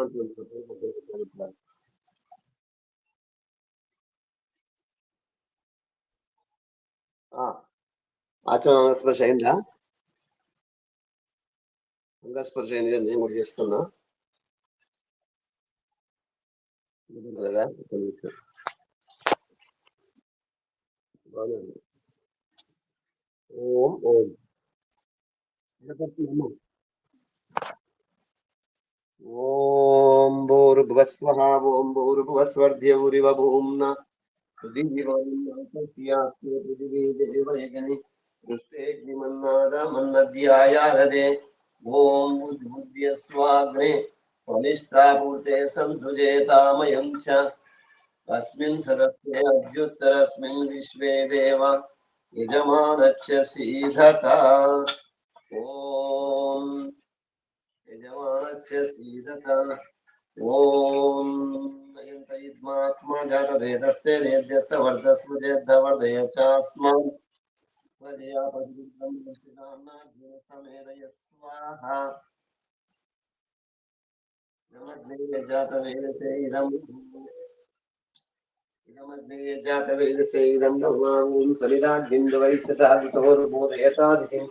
Upload అయిందా? అంగస్పర్శ అయింది కదా నేను కూడా చేస్తున్నా. ఓం ఓం. ॐ भूर्भुवस्वः ॐ भूर्भुवस्वर्ध्यभूरिव भूम्ना पृथिवीवन्नाथस्यास्ते पृथिवी देवयजनि ॐ स्वाग्ने सन्धुजेतामयं च। अस्मिन् सदस्ये अभ्युत्तरस्मिन् विश्वे देव, यजमानच्च सीधता। ॐ यजमानस्य सीधता ॐ नयन्तयिद्मात्मा जातवेदस्ते नेद्यस्तवर्धस्मृजेद्धवर्धय चास्मान् प्रजयापतिमेदय स्वाहा जातवेदसे इदम् जातवेदसे इदं। भगवान् सलिलाग्निन्दवैश्यतादितोर्बोधयतादितिम्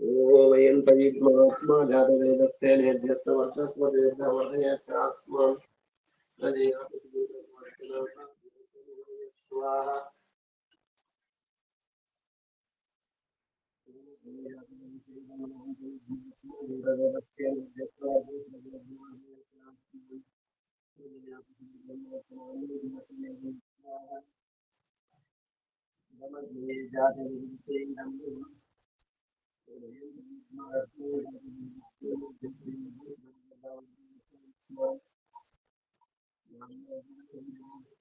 जातवेदसे इदं भगवान् ॐ सलित्वासमग्ने मृतेन वर्तयामसि ध्रुवत्योचाय निश्च्य स्वाहा इदमग्नेयङ्गिरसे इदं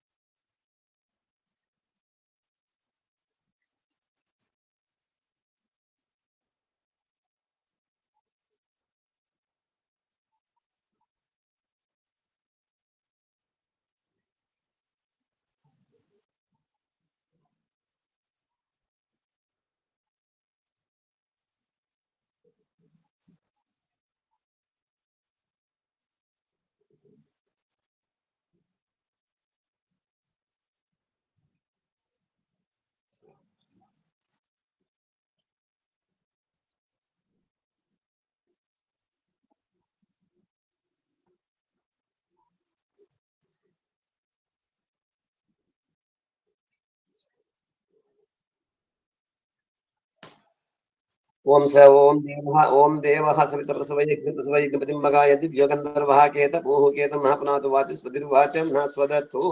ओम स, ओम देवः ओम देवः सवितप्रसवयज्ञप्रसवयज्ञपतिं मगाय दिव्यगन्धर्वः केतपोः केतं न पुनातु वाचस्पतिर्वाचं न स्वदत्तु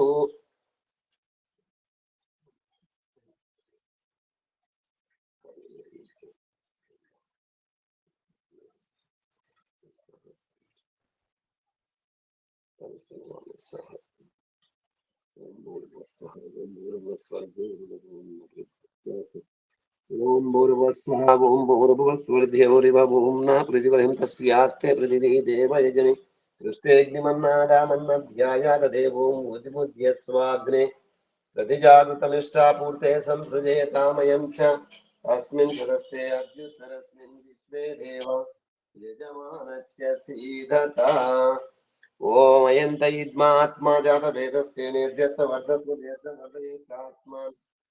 ओम भूर्भुवस्वः ओम भूर्भुवस्वर्ध्यौरिव भूम्ना पृथिवीं तस्यास्ते पृथिवी देवयजनि। दृष्टेऽग्निमन्नादामन्नध्यायाददेवो मुदिमुद्य स्वाग्ने प्रतिजागृतमिष्टापूर्ते संसृजेतामयं च। अस्मिन् सदस्ते अद्युत्तरस्मिन् विश्वे देव। यजमानस्य सीधता। ओमयन्त इद्मात्मा जातभेदस्ते निर्ध्यस्तवर्धस्वदेशवर्धयेतास्मान्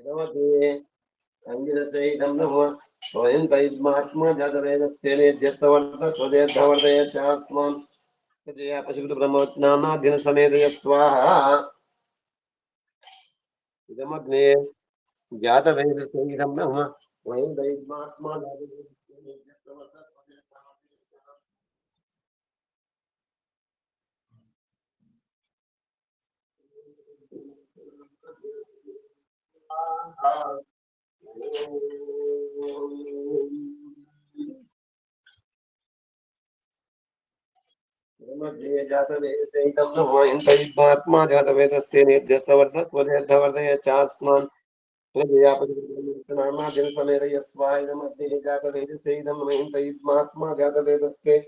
यदवते स्वयं तैमात्मा जातवेदस्तेनेध्यस्तवर्तस्वदेद्धवर्तय चास्मान् कृतया पशुकृत ब्रह्मवचनानाध्यन समेतय स्वाहा इदमग्ने जातवेदस्तेनिधं नमः स्वयं तैमात्मा जातवेदस्तेनेध्यस्तवर्तस्वदेद्धवर्तय जातवेदस्तेनमात्मा जातवेदस्ते निर्ध्यस्तवर्धस्वदेद्धवर्धय चास्मान् जातवेदस्तेनमात्मा जातवेदस्ते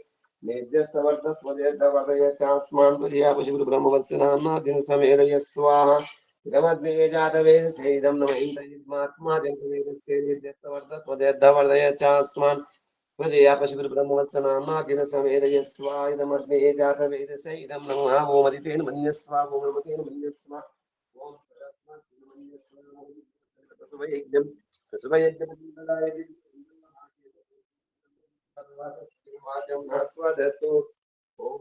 निर्ध्यस्तवर्धस्वदेद्धवर्धय चास्मान् ब्रह्मवत्सनादिनसमेरय स्वाहा इदमग्ने जातवेदसे नम इन्द्रयुग्मात्मा जातवेदस्ते निर्ध्यस्तवर्धस्वदेद्धवर्धय चास्मान् प्रजया पशुब्रह्मवत्सनामादिन समेदय स्वायुधमग्ने इदं नमः ओमदितेन मन्यस्वा ओममतेन मन्यस्वा ओम सरस्वती मन्यस्वा कसुभयज्ञं कसुभयज्ञमण्डलाय वाचं हस्वदतु ओम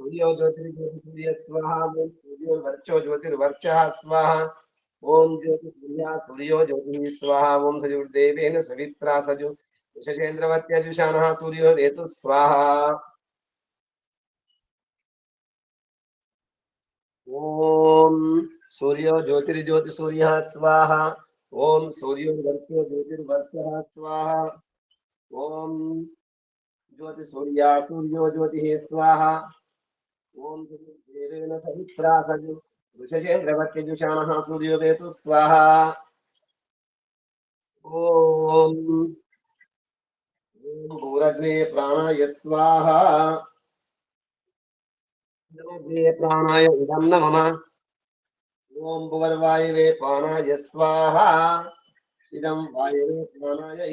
सूर्यो ओम सूर्यो ज्योतिर्वर्चः स्वाहा, ओम सूर्यो ज्योतिः स्वाहा, ओम सजुर्देवेन सवित्रा सजु सूर्यो स्वाहा। ओम सूर्यो ज्योतिर्ज्योतिसूर्यः स्वाहा, ओम सूर्यो वर्चो ज्योतिर्वर्चः स्वाहा, ओम सूर्यो ज्योतिः स्वाहा ओम देवेन सवित्रा सजु वृषचेन्द्रवत्यजुषाणः सूर्यो वेतु स्वाहा। ओम भूरग्ने प्राणाय प्राणाय प्राणाय स्वाहा। वायवे प्राणाय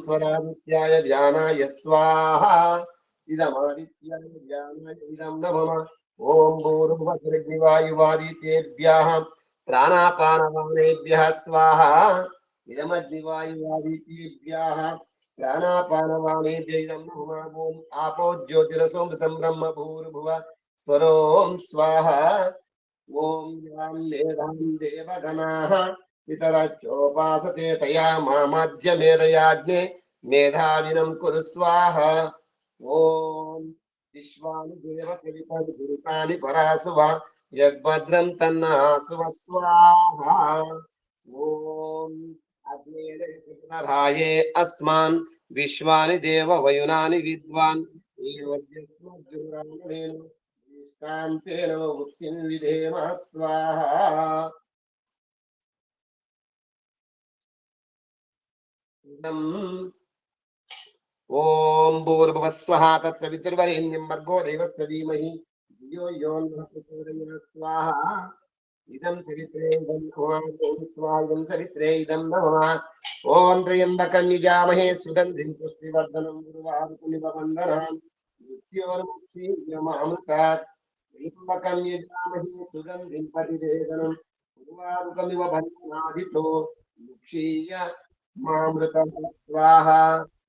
स्वरादित्याय व्यानाय स्वाहा। इदमादित्याय व्यानाय इदं नमः। ओम भूर्भुवस्सृग्निवायुवादितेभ्यः प्राणापानवानेभ्यः स्वाहा। इदमग्निवायुवादितेभ्यः, प्राणापानवानेभ्य इदं नमः। ओम आपो ज्योतिरसोमृतं ब्रह्म भूर्भुव स्वरों स्वाहा। ॐ यां मेधां देवगणाः, पितरच्चोपासते तया मामाद्यमेधयाज्ञे मेधाविनं कुरु स्वाहा। ఓం విశ్వాని దేవ సవితాని గురుతాని పరాసువ యద్భద్రం తన్నాసువ స్వాహ ఓం అగ్నేరాయే అస్మాన్ విశ్వాని దేవ వయునాని విద్వాన్. ేన ॐ भूर्भुवस्वः तत्सवितुर्वरेण्यं भर्गो देवस्य धीमहि धियो यो नः प्रचोदयात् स्वाहा इदं सवित्रे इदं नमः ॐ स्वाहा इदं सवित्रे इदं नमः ॐ त्र्यम्बकं यजामहे सुगन्धिं पुष्टिवर्धनं गुरुवारुकुमिव वन्दनान् मृत्योर्मुक्षीयमामृतात् त्र्यम्बकं यजामहे सुगन्धिं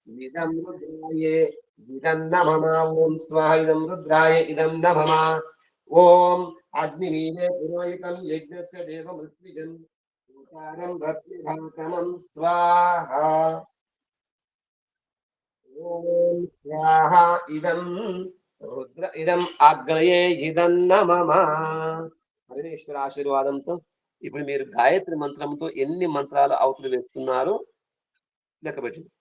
ఇదం రుద్రాయే ఇదం నమమ ఓం స్వాహ ఇదం రుద్రాయ ఇదం నమమ ఓం అగ్నివీరే పురోహితం యజ్ఞస్య దేవ మృత్విజం ఓంకారం స్వాహ ఓం స్వాహ ఇదం రుద్ర ఇదం అగ్రయే ఇదం నమమ పరమేశ్వర ఆశీర్వాదంతో ఇప్పుడు మీరు గాయత్రి మంత్రంతో ఎన్ని మంత్రాలు అవతలు వేస్తున్నారో? లెక్కపెట్టండి